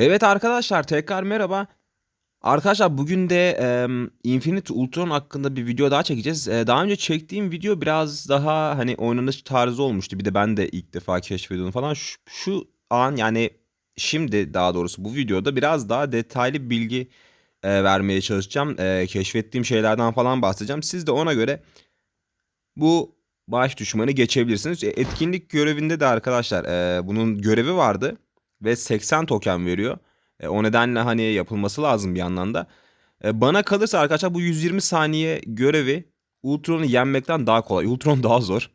Evet arkadaşlar tekrar merhaba. Arkadaşlar bugün de em, Infinite Ultron hakkında bir video daha çekeceğiz. E, daha önce çektiğim video biraz daha hani oynanış tarzı olmuştu. Bir de ben de ilk defa keşfediyordum falan. Şu, şu an yani şimdi daha doğrusu bu videoda biraz daha detaylı bilgi e, vermeye çalışacağım. E, keşfettiğim şeylerden falan bahsedeceğim. Siz de ona göre bu baş düşmanı geçebilirsiniz. E, Etkinlik görevinde de arkadaşlar e, bunun görevi vardı ve 80 token veriyor. E, o nedenle hani yapılması lazım bir yandan da. E, bana kalırsa arkadaşlar bu 120 saniye görevi Ultron'u yenmekten daha kolay. Ultron daha zor.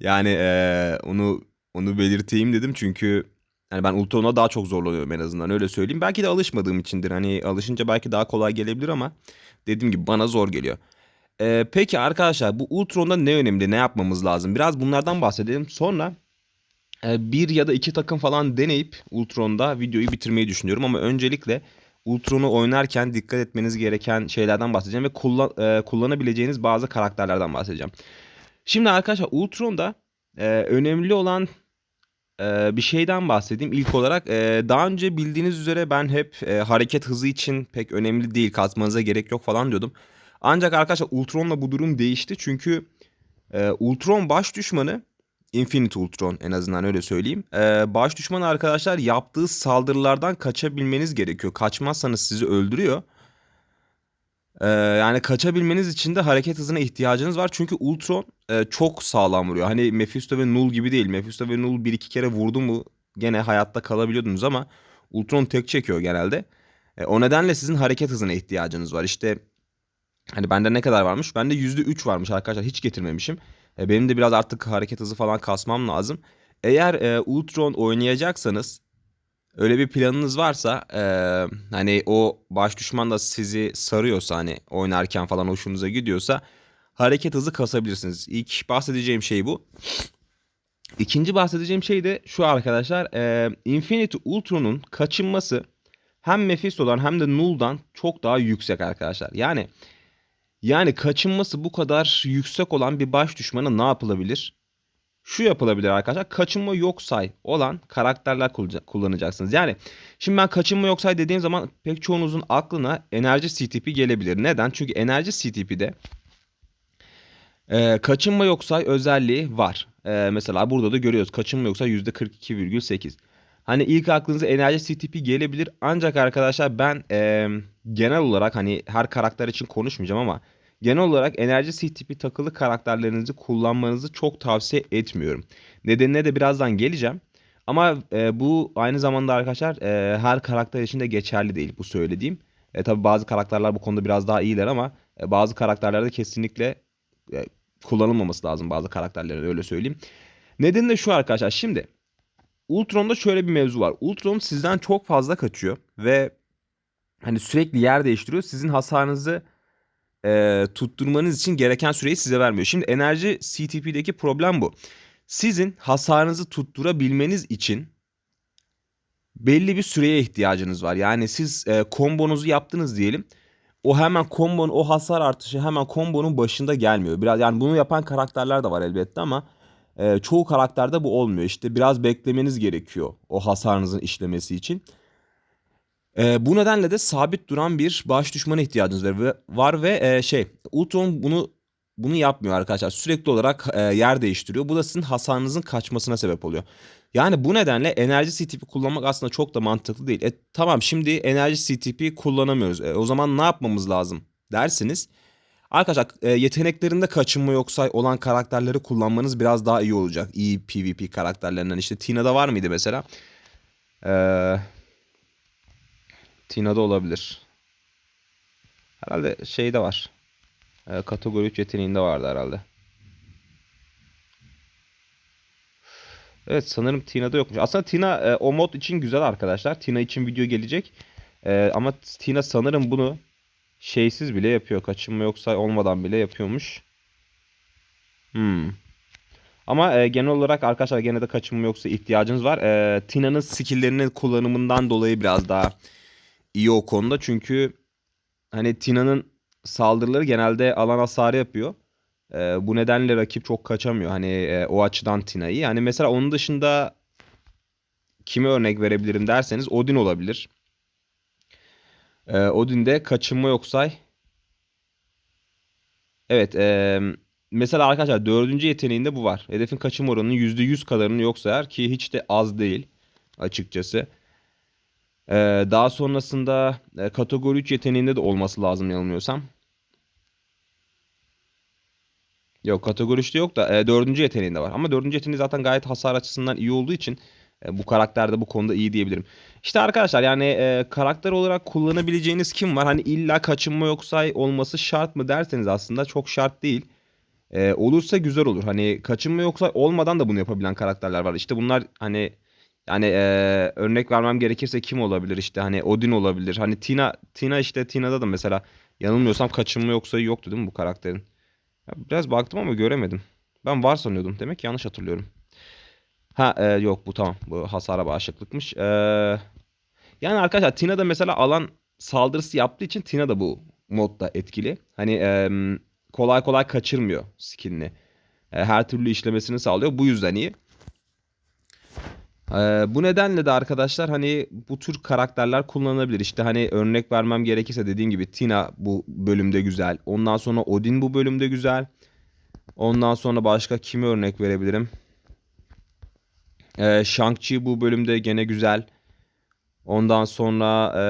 yani e, onu onu belirteyim dedim çünkü yani ben Ultron'a daha çok zorlanıyorum en azından öyle söyleyeyim. Belki de alışmadığım içindir. Hani alışınca belki daha kolay gelebilir ama dediğim gibi bana zor geliyor. E, peki arkadaşlar bu Ultron'da ne önemli, ne yapmamız lazım? Biraz bunlardan bahsedelim. Sonra bir ya da iki takım falan deneyip Ultron'da videoyu bitirmeyi düşünüyorum. Ama öncelikle Ultron'u oynarken dikkat etmeniz gereken şeylerden bahsedeceğim ve kullan, e, kullanabileceğiniz bazı karakterlerden bahsedeceğim. Şimdi arkadaşlar Ultron'da e, önemli olan e, bir şeyden bahsedeyim. İlk olarak e, daha önce bildiğiniz üzere ben hep e, hareket hızı için pek önemli değil kasmanıza gerek yok falan diyordum. Ancak arkadaşlar Ultron'la bu durum değişti. Çünkü e, Ultron baş düşmanı Infinite Ultron en azından öyle söyleyeyim. Ee, baş düşman arkadaşlar yaptığı saldırılardan kaçabilmeniz gerekiyor. Kaçmazsanız sizi öldürüyor. Ee, yani kaçabilmeniz için de hareket hızına ihtiyacınız var. Çünkü Ultron e, çok sağlam vuruyor. Hani Mephisto ve Null gibi değil. Mephisto ve Null bir iki kere vurdu mu gene hayatta kalabiliyordunuz ama Ultron tek çekiyor genelde. E, o nedenle sizin hareket hızına ihtiyacınız var. İşte hani bende ne kadar varmış? Bende %3 varmış arkadaşlar. Hiç getirmemişim. E, benim de biraz artık hareket hızı falan kasmam lazım. Eğer e, Ultron oynayacaksanız öyle bir planınız varsa e, hani o baş düşman da sizi sarıyorsa hani oynarken falan hoşunuza gidiyorsa hareket hızı kasabilirsiniz. İlk bahsedeceğim şey bu. İkinci bahsedeceğim şey de şu arkadaşlar. E, Infinity Ultron'un kaçınması hem Mephisto'dan hem de Null'dan çok daha yüksek arkadaşlar. Yani yani kaçınması bu kadar yüksek olan bir baş düşmana ne yapılabilir? Şu yapılabilir arkadaşlar. Kaçınma yok say olan karakterler kullanacaksınız. Yani şimdi ben kaçınma yok say dediğim zaman pek çoğunuzun aklına enerji CTP gelebilir. Neden? Çünkü enerji CTP'de e, kaçınma yok say özelliği var. E, mesela burada da görüyoruz. Kaçınma yok say %42,8. Hani ilk aklınıza enerji CTP gelebilir. Ancak arkadaşlar ben e, genel olarak hani her karakter için konuşmayacağım ama genel olarak enerji CTP takılı karakterlerinizi kullanmanızı çok tavsiye etmiyorum. Nedenine de birazdan geleceğim. Ama e, bu aynı zamanda arkadaşlar e, her karakter için de geçerli değil bu söylediğim. E, tabi bazı karakterler bu konuda biraz daha iyiler ama e, bazı karakterlerde kesinlikle e, kullanılmaması lazım bazı karakterlerin öyle söyleyeyim. Nedeni de şu arkadaşlar şimdi Ultron'da şöyle bir mevzu var. Ultron sizden çok fazla kaçıyor ve hani sürekli yer değiştiriyor. Sizin hasarınızı e, tutturmanız için gereken süreyi size vermiyor. Şimdi enerji CTP'deki problem bu. Sizin hasarınızı tutturabilmeniz için belli bir süreye ihtiyacınız var. Yani siz e, kombonuzu yaptınız diyelim. O hemen kombonun o hasar artışı hemen kombonun başında gelmiyor. Biraz yani bunu yapan karakterler de var elbette ama e, çoğu karakterde bu olmuyor. İşte biraz beklemeniz gerekiyor o hasarınızın işlemesi için. E, bu nedenle de sabit duran bir baş düşmana ihtiyacınız var ve, var ve e, şey Ultron bunu bunu yapmıyor arkadaşlar. Sürekli olarak e, yer değiştiriyor. Bu da sizin hasarınızın kaçmasına sebep oluyor. Yani bu nedenle enerji CTP kullanmak aslında çok da mantıklı değil. E, tamam şimdi enerji CTP kullanamıyoruz. E, o zaman ne yapmamız lazım dersiniz. Arkadaşlar e, yeteneklerinde kaçınma yoksa olan karakterleri kullanmanız biraz daha iyi olacak. İyi PvP karakterlerinden. İşte Tina'da var mıydı mesela? Eee... Tina'da olabilir. Herhalde şeyde var. E, kategori 3 yeteneğinde vardı herhalde. Evet sanırım Tina'da yokmuş. Aslında Tina e, o mod için güzel arkadaşlar. Tina için video gelecek. E, ama Tina sanırım bunu şeysiz bile yapıyor. Kaçınma yoksa olmadan bile yapıyormuş. Hmm. Ama e, genel olarak arkadaşlar gene de kaçınma yoksa ihtiyacınız var. E, Tina'nın skill'lerinin kullanımından dolayı biraz daha iyi o konuda. Çünkü hani Tina'nın saldırıları genelde alan hasarı yapıyor. E, bu nedenle rakip çok kaçamıyor. Hani e, o açıdan Tina iyi. Yani mesela onun dışında kime örnek verebilirim derseniz Odin olabilir. Ee, Odin'de kaçınma yok say. Evet. E, mesela arkadaşlar dördüncü yeteneğinde bu var. Hedefin kaçım oranının %100 kadarını yok sayar ki hiç de az değil açıkçası. Ee, daha sonrasında e, kategori 3 yeteneğinde de olması lazım yanılmıyorsam. Yok kategori 3'te yok da e, dördüncü yeteneğinde var. Ama dördüncü yeteneği zaten gayet hasar açısından iyi olduğu için e, bu karakter de bu konuda iyi diyebilirim. İşte arkadaşlar yani e, karakter olarak kullanabileceğiniz kim var? Hani illa kaçınma yoksa olması şart mı derseniz aslında çok şart değil. E, olursa güzel olur. Hani kaçınma yoksa olmadan da bunu yapabilen karakterler var. İşte bunlar hani yani e, örnek vermem gerekirse kim olabilir? İşte hani Odin olabilir. Hani Tina Tina işte Tina'da da mesela yanılmıyorsam kaçınma yoksa yoktu değil mi bu karakterin? Ya biraz baktım ama göremedim. Ben var sanıyordum. Demek yanlış hatırlıyorum. Ha e, yok bu tamam. Bu hasara bağışıklıkmış. E, yani arkadaşlar Tina da mesela alan saldırısı yaptığı için Tina da bu modda etkili. Hani e, kolay kolay kaçırmıyor skillini. E, her türlü işlemesini sağlıyor. Bu yüzden iyi. E, bu nedenle de arkadaşlar hani bu tür karakterler kullanılabilir. İşte hani örnek vermem gerekirse dediğim gibi Tina bu bölümde güzel. Ondan sonra Odin bu bölümde güzel. Ondan sonra başka kimi örnek verebilirim? Ee, Shang-Chi bu bölümde gene güzel. Ondan sonra e,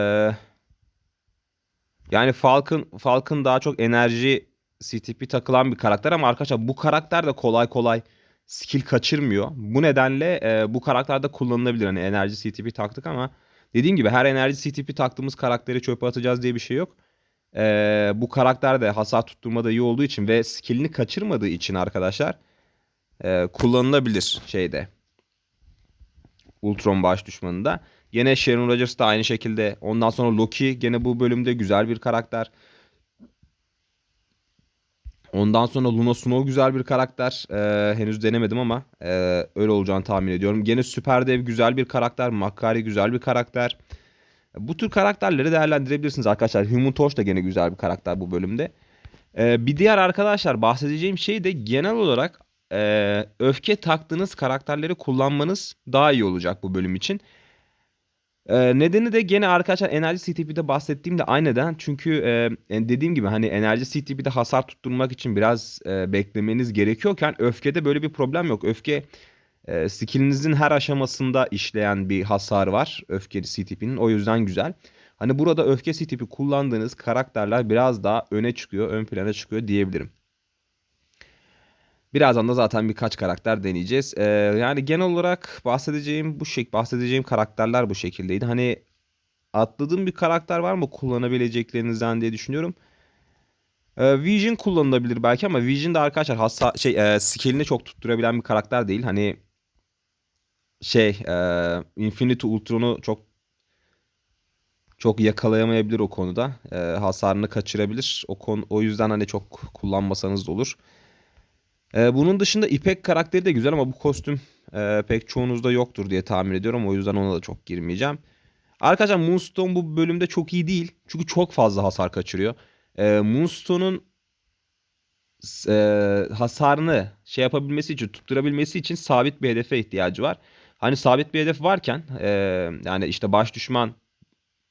yani Falcon Falcon daha çok enerji CTP takılan bir karakter ama arkadaşlar bu karakter de kolay kolay skill kaçırmıyor. Bu nedenle e, bu karakterde kullanılabilir. Hani enerji CTP taktık ama dediğim gibi her enerji CTP taktığımız karakteri çöpe atacağız diye bir şey yok. E, bu karakter de hasar tutturmada iyi olduğu için ve skillini kaçırmadığı için arkadaşlar e, kullanılabilir şeyde. Ultron baş düşmanında. Gene Sharon Rogers da aynı şekilde. Ondan sonra Loki gene bu bölümde güzel bir karakter. Ondan sonra Luna Snow güzel bir karakter. Ee, henüz denemedim ama e, öyle olacağını tahmin ediyorum. Gene Süper Dev güzel bir karakter. Makkari güzel bir karakter. Bu tür karakterleri değerlendirebilirsiniz arkadaşlar. Human Torch da gene güzel bir karakter bu bölümde. Ee, bir diğer arkadaşlar bahsedeceğim şey de genel olarak e, öfke taktığınız karakterleri kullanmanız daha iyi olacak bu bölüm için. E, nedeni de gene arkadaşlar enerji CTP'de bahsettiğimde aynı neden. Çünkü e, dediğim gibi hani enerji CTP'de hasar tutturmak için biraz e, beklemeniz gerekiyorken öfkede böyle bir problem yok. Öfke e, skillinizin her aşamasında işleyen bir hasar var öfkeli CTP'nin. O yüzden güzel. Hani burada öfke CTP kullandığınız karakterler biraz daha öne çıkıyor, ön plana çıkıyor diyebilirim. Birazdan da zaten birkaç karakter deneyeceğiz. Ee, yani genel olarak bahsedeceğim bu şey, bahsedeceğim karakterler bu şekildeydi. Hani atladığım bir karakter var mı kullanabileceklerinizden diye düşünüyorum. Ee, Vision kullanılabilir belki ama Vision de arkadaşlar hassa şey e, skillini çok tutturabilen bir karakter değil. Hani şey e, Infinity Ultron'u çok çok yakalayamayabilir o konuda. E, hasarını kaçırabilir. O konu o yüzden hani çok kullanmasanız da olur. Ee, bunun dışında İpek karakteri de güzel ama bu kostüm e, pek çoğunuzda yoktur diye tahmin ediyorum. O yüzden ona da çok girmeyeceğim. Arkadaşlar Moonstone bu bölümde çok iyi değil. Çünkü çok fazla hasar kaçırıyor. E, Moonstone'un e, hasarını şey yapabilmesi için, tutturabilmesi için sabit bir hedefe ihtiyacı var. Hani sabit bir hedef varken e, yani işte baş düşman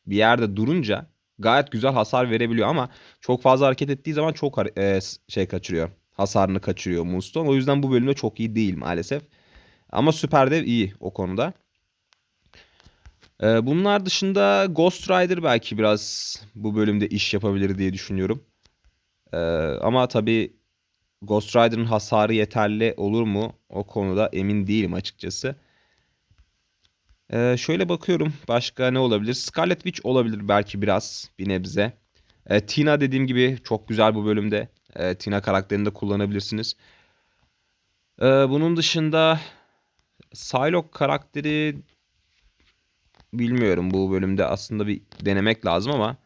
bir yerde durunca gayet güzel hasar verebiliyor ama çok fazla hareket ettiği zaman çok e, şey kaçırıyor hasarını kaçırıyor Moonstone. O yüzden bu bölümde çok iyi değil maalesef. Ama Süper Dev iyi o konuda. Ee, bunlar dışında Ghost Rider belki biraz bu bölümde iş yapabilir diye düşünüyorum. Ee, ama tabii Ghost Rider'ın hasarı yeterli olur mu? O konuda emin değilim açıkçası. Ee, şöyle bakıyorum. Başka ne olabilir? Scarlet Witch olabilir belki biraz bir nebze. Ee, Tina dediğim gibi çok güzel bu bölümde. E, Tina karakterini de kullanabilirsiniz. E, bunun dışında Psylocke karakteri bilmiyorum bu bölümde aslında bir denemek lazım ama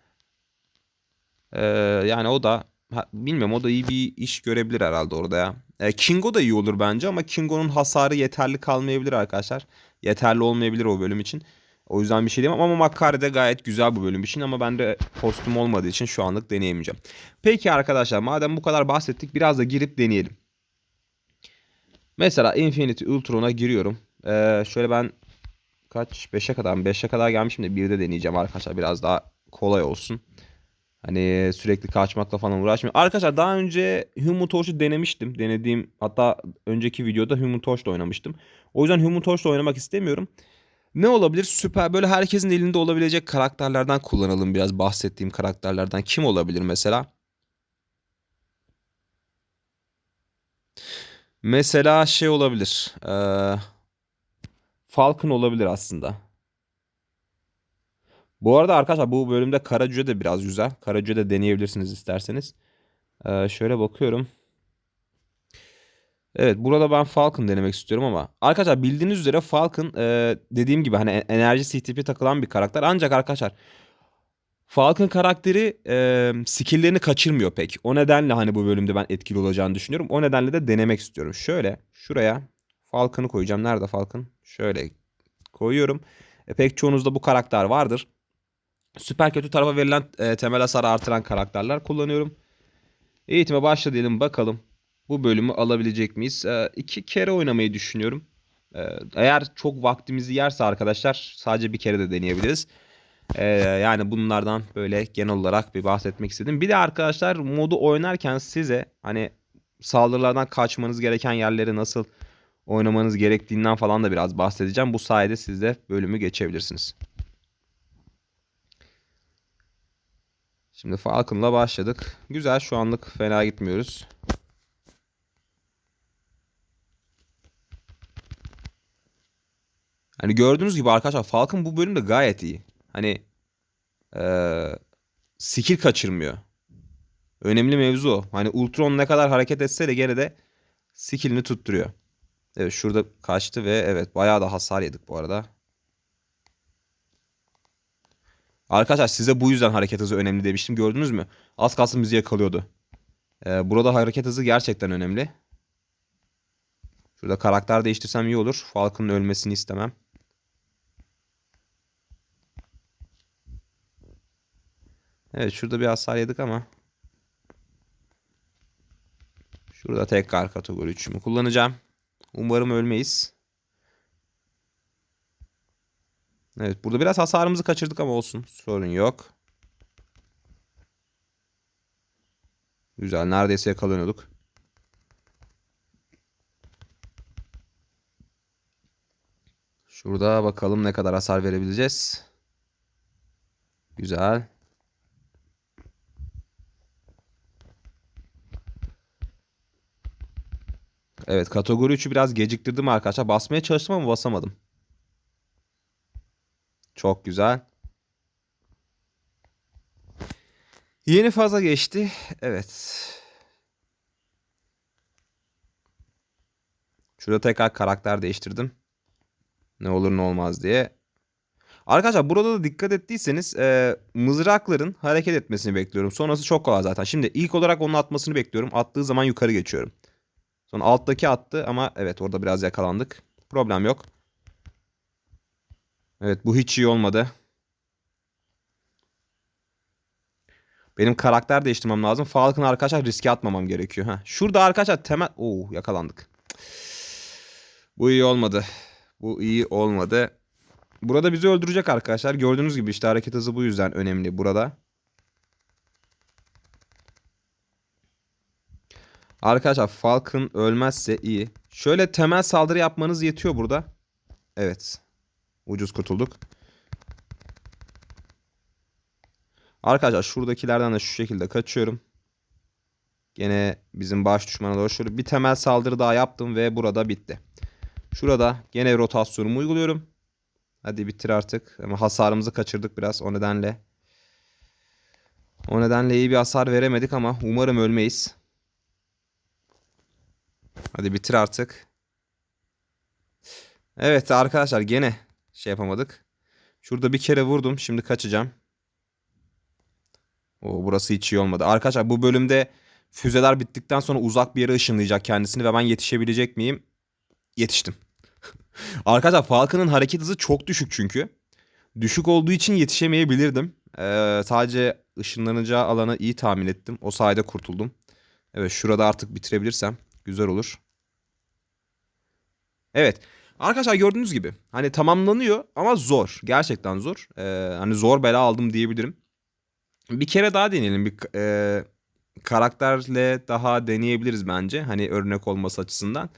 e, yani o da ha, bilmiyorum o da iyi bir iş görebilir herhalde orada ya. E, Kingo da iyi olur bence ama Kingo'nun hasarı yeterli kalmayabilir arkadaşlar. Yeterli olmayabilir o bölüm için. O yüzden bir şey diyemem ama Makkari de gayet güzel bu bölüm için ama ben de kostüm olmadığı için şu anlık deneyemeyeceğim. Peki arkadaşlar madem bu kadar bahsettik biraz da girip deneyelim. Mesela Infinity Ultron'a giriyorum. Ee, şöyle ben kaç 5'e kadar mı? 5'e kadar gelmişim de bir de deneyeceğim arkadaşlar biraz daha kolay olsun. Hani sürekli kaçmakla falan uğraşmıyorum. Arkadaşlar daha önce Human Torch'u denemiştim. Denediğim hatta önceki videoda Human Torch'la oynamıştım. O yüzden Human Torch'la oynamak istemiyorum. Ne olabilir? Süper böyle herkesin elinde olabilecek karakterlerden kullanalım biraz bahsettiğim karakterlerden. Kim olabilir mesela? Mesela şey olabilir. Ee, Falcon olabilir aslında. Bu arada arkadaşlar bu bölümde Karacüce de biraz güzel. Karacüce de deneyebilirsiniz isterseniz. Ee, şöyle bakıyorum. Evet burada ben Falcon denemek istiyorum ama arkadaşlar bildiğiniz üzere Falcon e, dediğim gibi hani enerji CTP takılan bir karakter. Ancak arkadaşlar Falcon karakteri e, skill'lerini kaçırmıyor pek. O nedenle hani bu bölümde ben etkili olacağını düşünüyorum. O nedenle de denemek istiyorum. Şöyle şuraya Falcon'ı koyacağım. Nerede Falcon? Şöyle koyuyorum. E, pek çoğunuzda bu karakter vardır. Süper kötü tarafa verilen e, temel hasar artıran karakterler kullanıyorum. Eğitime başla diyelim bakalım. Bu bölümü alabilecek miyiz? E, iki kere oynamayı düşünüyorum. E, eğer çok vaktimizi yerse arkadaşlar sadece bir kere de deneyebiliriz. E, yani bunlardan böyle genel olarak bir bahsetmek istedim. Bir de arkadaşlar modu oynarken size hani saldırılardan kaçmanız gereken yerleri nasıl oynamanız gerektiğinden falan da biraz bahsedeceğim. Bu sayede siz de bölümü geçebilirsiniz. Şimdi Falcon'la başladık. Güzel şu anlık fena gitmiyoruz. Hani gördüğünüz gibi arkadaşlar Falcon bu bölümde gayet iyi. Hani ee, skill kaçırmıyor. Önemli mevzu o. Hani Ultron ne kadar hareket etse de gene de skillini tutturuyor. Evet şurada kaçtı ve evet bayağı da hasar yedik bu arada. Arkadaşlar size bu yüzden hareket hızı önemli demiştim. Gördünüz mü? Az kalsın bizi yakalıyordu. Ee, burada hareket hızı gerçekten önemli. Şurada karakter değiştirsem iyi olur. Falcon'ın ölmesini istemem. Evet şurada bir hasar yedik ama. Şurada tekrar kategori 3'ümü kullanacağım. Umarım ölmeyiz. Evet burada biraz hasarımızı kaçırdık ama olsun. Sorun yok. Güzel neredeyse yakalanıyorduk. Şurada bakalım ne kadar hasar verebileceğiz. Güzel. Evet kategori 3'ü biraz geciktirdim arkadaşlar. Basmaya çalıştım ama basamadım. Çok güzel. Yeni faza geçti. Evet. Şurada tekrar karakter değiştirdim. Ne olur ne olmaz diye. Arkadaşlar burada da dikkat ettiyseniz e, mızrakların hareket etmesini bekliyorum. Sonrası çok kolay zaten. Şimdi ilk olarak onun atmasını bekliyorum. Attığı zaman yukarı geçiyorum. Sonra alttaki attı ama evet orada biraz yakalandık. Problem yok. Evet bu hiç iyi olmadı. Benim karakter değiştirmem lazım. Falcon arkadaşlar riske atmamam gerekiyor. Heh. Şurada arkadaşlar temel... Oo yakalandık. Bu iyi olmadı. Bu iyi olmadı. Burada bizi öldürecek arkadaşlar. Gördüğünüz gibi işte hareket hızı bu yüzden önemli burada. Arkadaşlar Falcon ölmezse iyi. Şöyle temel saldırı yapmanız yetiyor burada. Evet. Ucuz kurtulduk. Arkadaşlar şuradakilerden de şu şekilde kaçıyorum. Gene bizim baş düşmana doğru şöyle bir temel saldırı daha yaptım ve burada bitti. Şurada gene rotasyonumu uyguluyorum. Hadi bitir artık. Ama hasarımızı kaçırdık biraz o nedenle. O nedenle iyi bir hasar veremedik ama umarım ölmeyiz. Hadi bitir artık. Evet arkadaşlar gene şey yapamadık. Şurada bir kere vurdum. Şimdi kaçacağım. O burası hiç iyi olmadı. Arkadaşlar bu bölümde füzeler bittikten sonra uzak bir yere ışınlayacak kendisini ve ben yetişebilecek miyim? Yetiştim. Arkadaşlar Falcon'ın hareket hızı çok düşük çünkü. Düşük olduğu için yetişemeyebilirdim. Ee, sadece ışınlanacağı alanı iyi tahmin ettim. O sayede kurtuldum. Evet şurada artık bitirebilirsem güzel olur. Evet. Arkadaşlar gördüğünüz gibi hani tamamlanıyor ama zor. Gerçekten zor. Ee, hani zor bela aldım diyebilirim. Bir kere daha deneyelim. Bir e, karakterle daha deneyebiliriz bence. Hani örnek olması açısından.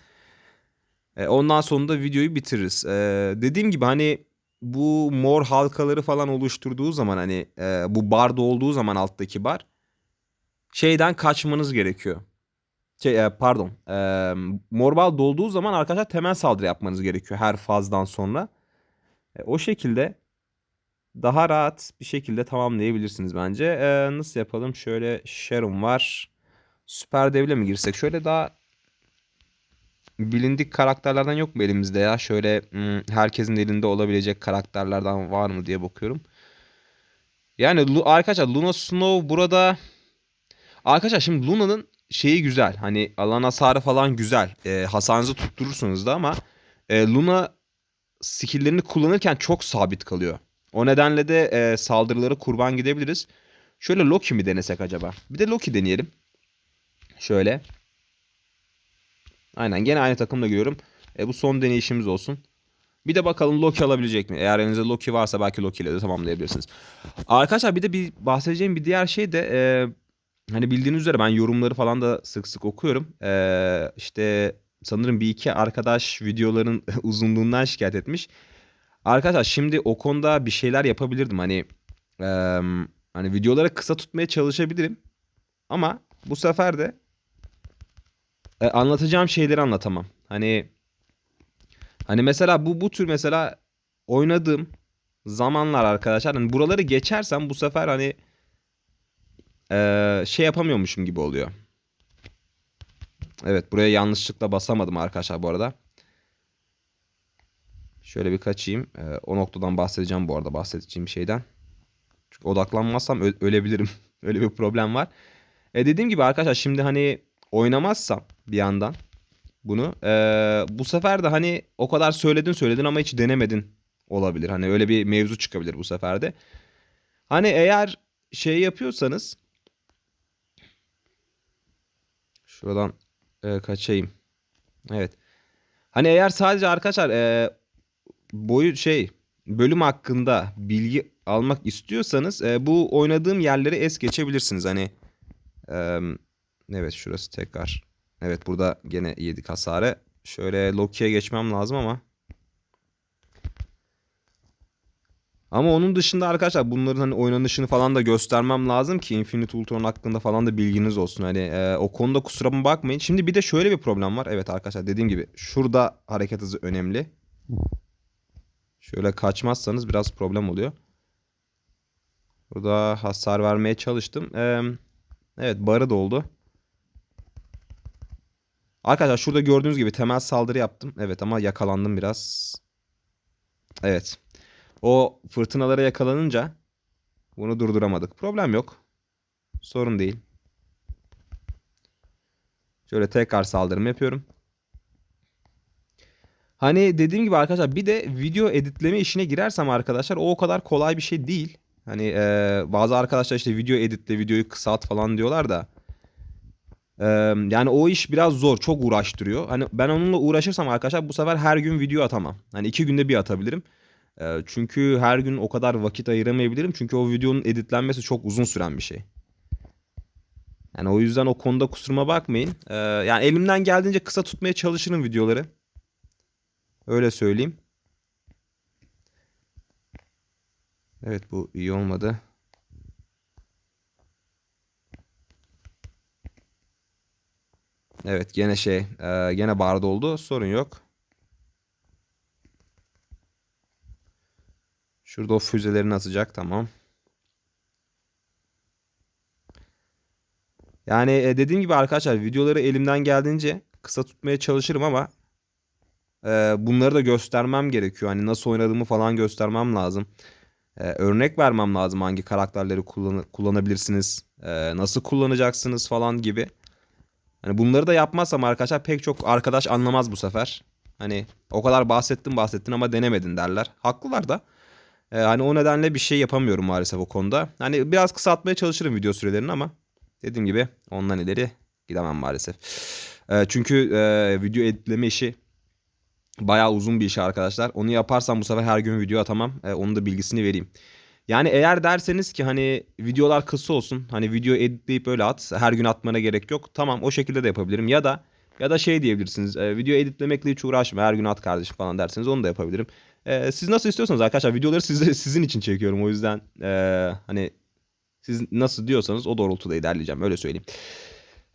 E, ondan sonra da videoyu bitiririz. E, dediğim gibi hani bu mor halkaları falan oluşturduğu zaman hani e, bu barda olduğu zaman alttaki bar şeyden kaçmanız gerekiyor. Şey, e, pardon. E, mor bal dolduğu zaman arkadaşlar temel saldırı yapmanız gerekiyor her fazdan sonra. E, o şekilde daha rahat bir şekilde tamamlayabilirsiniz bence. E, nasıl yapalım? Şöyle Sharon var. Süper Dev'le mi girsek? Şöyle daha bilindik karakterlerden yok mu elimizde ya? Şöyle hmm, herkesin elinde olabilecek karakterlerden var mı diye bakıyorum. Yani arkadaşlar Luna Snow burada arkadaşlar şimdi Luna'nın şeyi güzel. Hani alan hasarı falan güzel. E, hasarınızı tutturursunuz da ama e, Luna skill'lerini kullanırken çok sabit kalıyor. O nedenle de e, saldırıları kurban gidebiliriz. Şöyle Loki mi denesek acaba? Bir de Loki deneyelim. Şöyle. Aynen gene aynı takımda görüyorum. E, bu son deneyişimiz olsun. Bir de bakalım Loki alabilecek mi? Eğer elinizde Loki varsa belki Loki ile de tamamlayabilirsiniz. Arkadaşlar bir de bir bahsedeceğim bir diğer şey de e, hani bildiğiniz üzere ben yorumları falan da sık sık okuyorum. E, işte sanırım bir iki arkadaş videoların uzunluğundan şikayet etmiş. Arkadaşlar şimdi o konuda bir şeyler yapabilirdim. Hani e, hani videoları kısa tutmaya çalışabilirim. Ama bu sefer de e, anlatacağım şeyleri anlatamam. Hani hani mesela bu bu tür mesela oynadığım zamanlar arkadaşlar hani buraları geçersem bu sefer hani e, şey yapamıyormuşum gibi oluyor. Evet buraya yanlışlıkla basamadım arkadaşlar bu arada. Şöyle bir kaçayım. E, o noktadan bahsedeceğim bu arada bahsedeceğim şeyden. Çünkü odaklanmazsam ölebilirim. Öyle bir problem var. E dediğim gibi arkadaşlar şimdi hani oynamazsam bir yandan bunu e, bu sefer de hani o kadar söyledin söyledin ama hiç denemedin olabilir. Hani öyle bir mevzu çıkabilir bu sefer de. Hani eğer şey yapıyorsanız şuradan e, kaçayım. Evet. Hani eğer sadece arkadaşlar e, boyu şey bölüm hakkında bilgi almak istiyorsanız e, bu oynadığım yerleri es geçebilirsiniz. Hani e, evet şurası tekrar. Evet burada gene yedik hasarı. Şöyle Loki'ye geçmem lazım ama. Ama onun dışında arkadaşlar bunların hani oynanışını falan da göstermem lazım ki Infinite Ultron hakkında falan da bilginiz olsun. Hani e, o konuda kusura bakmayın. Şimdi bir de şöyle bir problem var. Evet arkadaşlar dediğim gibi şurada hareket hızı önemli. Şöyle kaçmazsanız biraz problem oluyor. Burada hasar vermeye çalıştım. Ee, evet barı doldu. Arkadaşlar şurada gördüğünüz gibi temel saldırı yaptım. Evet ama yakalandım biraz. Evet. O fırtınalara yakalanınca bunu durduramadık. Problem yok. Sorun değil. Şöyle tekrar saldırım yapıyorum. Hani dediğim gibi arkadaşlar bir de video editleme işine girersem arkadaşlar o o kadar kolay bir şey değil. Hani e, bazı arkadaşlar işte video editle videoyu kısalt falan diyorlar da. e, yani o iş biraz zor çok uğraştırıyor. Hani ben onunla uğraşırsam arkadaşlar bu sefer her gün video atamam. Hani iki günde bir atabilirim. E, çünkü her gün o kadar vakit ayıramayabilirim. Çünkü o videonun editlenmesi çok uzun süren bir şey. Yani o yüzden o konuda kusuruma bakmayın. E, yani elimden geldiğince kısa tutmaya çalışırım videoları. Öyle söyleyeyim. Evet bu iyi olmadı. Evet gene şey e, gene barda oldu sorun yok. Şurada o füzelerini atacak tamam. Yani e, dediğim gibi arkadaşlar videoları elimden geldiğince kısa tutmaya çalışırım ama e, bunları da göstermem gerekiyor. Hani nasıl oynadığımı falan göstermem lazım. E, örnek vermem lazım hangi karakterleri kullan kullanabilirsiniz, e, nasıl kullanacaksınız falan gibi. Hani bunları da yapmazsam arkadaşlar pek çok arkadaş anlamaz bu sefer. Hani o kadar bahsettin bahsettin ama denemedin derler. Haklılar da. E, hani o nedenle bir şey yapamıyorum maalesef o konuda. Hani biraz kısaltmaya çalışırım video sürelerini ama dediğim gibi ondan ileri gidemem maalesef. E, çünkü e, video editleme işi Bayağı uzun bir iş arkadaşlar. Onu yaparsam bu sefer her gün video atamam. E, onun da bilgisini vereyim. Yani eğer derseniz ki hani videolar kısa olsun. Hani video editleyip öyle at. Her gün atmana gerek yok. Tamam o şekilde de yapabilirim. Ya da ya da şey diyebilirsiniz. E, video editlemekle hiç uğraşma. Her gün at kardeşim falan derseniz onu da yapabilirim. E, siz nasıl istiyorsanız arkadaşlar videoları size, sizin için çekiyorum. O yüzden e, hani siz nasıl diyorsanız o doğrultuda ilerleyeceğim. Öyle söyleyeyim.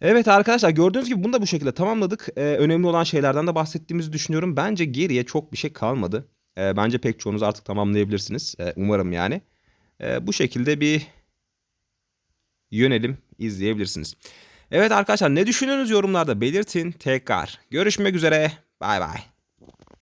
Evet arkadaşlar gördüğünüz gibi bunu da bu şekilde tamamladık. Ee, önemli olan şeylerden de bahsettiğimizi düşünüyorum. Bence geriye çok bir şey kalmadı. Ee, bence pek çoğunuz artık tamamlayabilirsiniz. Ee, umarım yani. Ee, bu şekilde bir yönelim izleyebilirsiniz. Evet arkadaşlar ne düşünüyorsunuz yorumlarda belirtin tekrar. Görüşmek üzere. Bay bay.